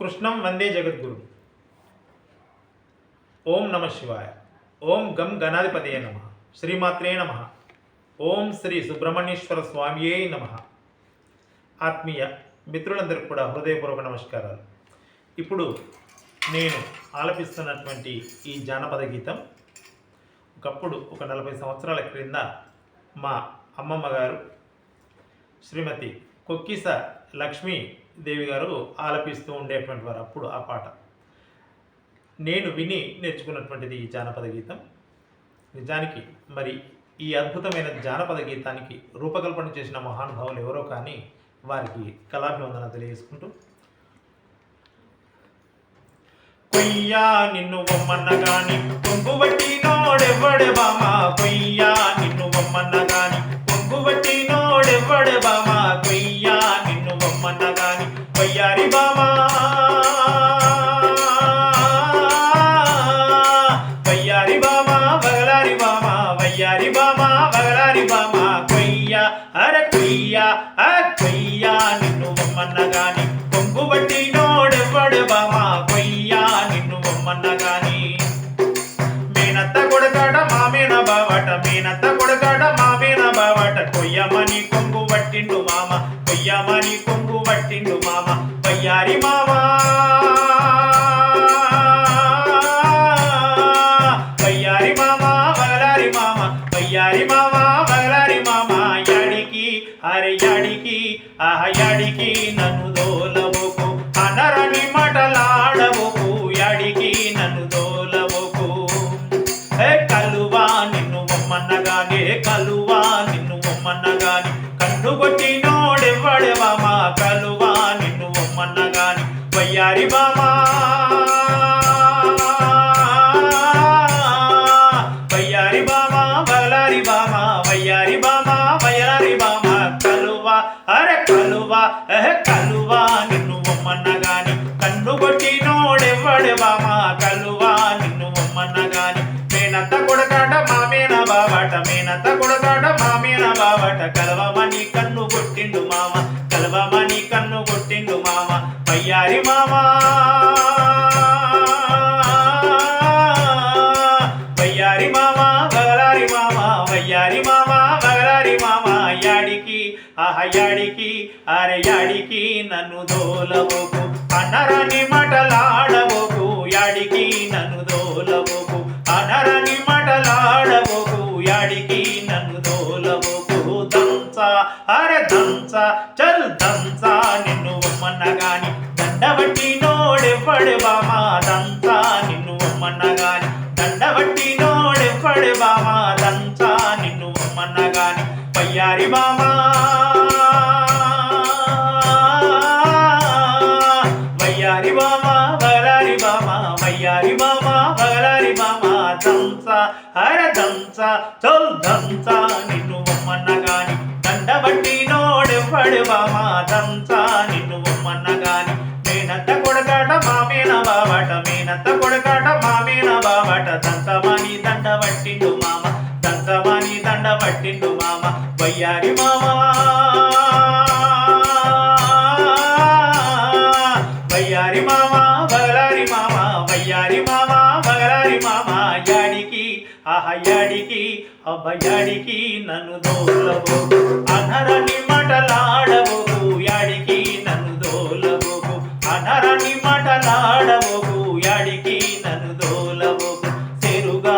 కృష్ణం వందే జగద్గురు. ఓం నమ శివాయ. ఓం గం గణాధిపతయ నమ. శ్రీమాత్రే నమ. ఓం శ్రీ సుబ్రహ్మణ్యేశ్వర స్వామియే నమ. ఆత్మీయ మిత్రులందరికీ కూడా హృదయపూర్వక నమస్కారాలు. ఇప్పుడు నేను ఆలపిస్తున్నటువంటి ఈ జానపద గీతం ఒకప్పుడు ఒక నలభై సంవత్సరాల క్రింద మా అమ్మమ్మ గారు శ్రీమతి కొక్కిస లక్ష్మి దేవి గారు ఆలపిస్తూ ఉండేటువంటి వారు అప్పుడు ఆ పాట. నేను విని నేర్చుకున్నటువంటిది ఈ జానపద గీతం. నిజానికి మరి ఈ అద్భుతమైన జానపద గీతానికి రూపకల్పన చేసిన మహానుభావులు ఎవరో కానీ వారికి కళాభివందన తెలియజేసుకుంటూ. కొయ్యా నిన్ను బొమ్మన్న గాని కొంగు బొమ్మన్న గాని కొంగు బట్టి నోడెవ్వడు బామా కొయ్యా నిన్ను బొమ్మన్న గాని మేనత్త కొడకాడ మామేన బావట మేనత్త కొడకాడ మామేన బావట కొయ్యమని కొంగు పట్టిండు మామ కొయ్యమని కొంగు పట్టిండు మామ. వయ్యారి మా నన్ను దోల మామేన కలవమని కన్ను కొట్టిండు మామ. కలవమని కన్ను కొట్టిండు మామ. పయ్యారి మామ. వయ్యారి మామ వగలారి మామ. వయ్యారి మామ వగలారి మామ. యాడికి ఆహ యాడికి అరే యాడికి నన్ను దోలబోకు. అనరని అరే దంచ చల్ దంచ నిన్ను ఉమ్మన్నగాని దండబట్టి నోడెవ్వడు బామా దంచ నిన్ను ఉమ్మన్నగాని దండబట్టి నోడెవ్వడు బామా దంచ నిన్ను ఉమ్మన్నగాని పయ్యారి బామా వయ్యారి బామా వగలారి బామా వయ్యారి బామా వగలారి బామా దంస అరే దంస చల్ నోడెవ్వడు బామా దంస నిన్ను బొమ్మన్నగాని మేనత్త కొడకాట మామేన బావట మేనత్త కొడకాట మామేన బావట. దంతమాని దండ పట్టిండు మామ దంతమాని దండ పట్టిండు మామ. వయ్యారి మామ. వయ్యారి మామ బగలారి మామ వయ్యారి మామ బగలారి మామ. యాడికి ఆహ యాడికి అబ్బ యాడికి నన్ను దోలబోకు అనరని మటలాడబోకు యాడికి నన్ను దోలబోకు. అనరని మటలాడబోకు యాడికి నన్ను దోలబోకు. సెరుగా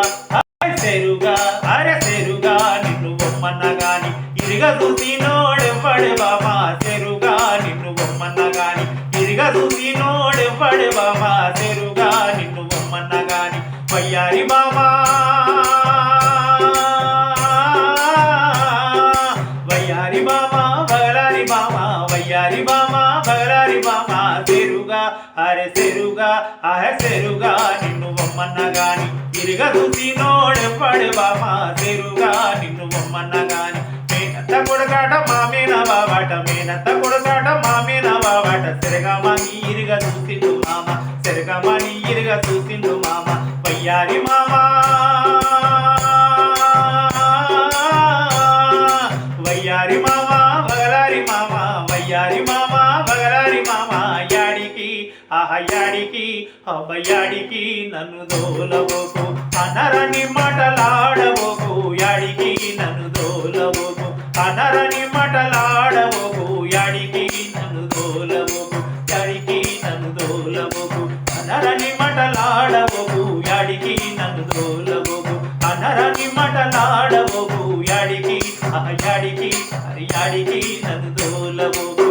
సెరుగా అరే సెరుగా నిన్ను బొమ్మన్నగాని ఇరిగ చూసి నోడెవ్వడే బామా సెరుగా నిన్ను బొమ్మన్నగాని ఇరిగ చూసి నోడెవ్వడే బామా సెరుగా నిన్ను బొమ్మన్న గాని వయ్యారి బామా సెరుగా అరే సెరుగా అహ సెరుగా నిన్ను బొమ్మన్నగాని ఇరిగ చూసి నోడెవ్వడే బామా సెరుగా నిన్ను బొమ్మన్నగాని మేనత్త కొడకాట మామేన బాబాట మేనత్త కొడకాట మామేన బాబాట సెరగమని ఇరుగ చూసిండు మామ సెరగమని ఇరుగ చూసిండు మామ. వయ్యారి మామా ఆహయాడికి అభయాడికి నన్ను దోలవోకు. అనరని మాటలాడవోకు యాడికి నన్ను దోలవోకు. అనరని మాటలాడవోకు యాడికి నన్ను దోలవోకు. యాడికి నన్ను దోలవోకు. అనరని మాటలాడవోకు యాడికి నన్ను దోలవోకు. అనరని మాటలాడవోకు యాడికి అహయాడికి హరియాడికి నన్ను దోలవోకు.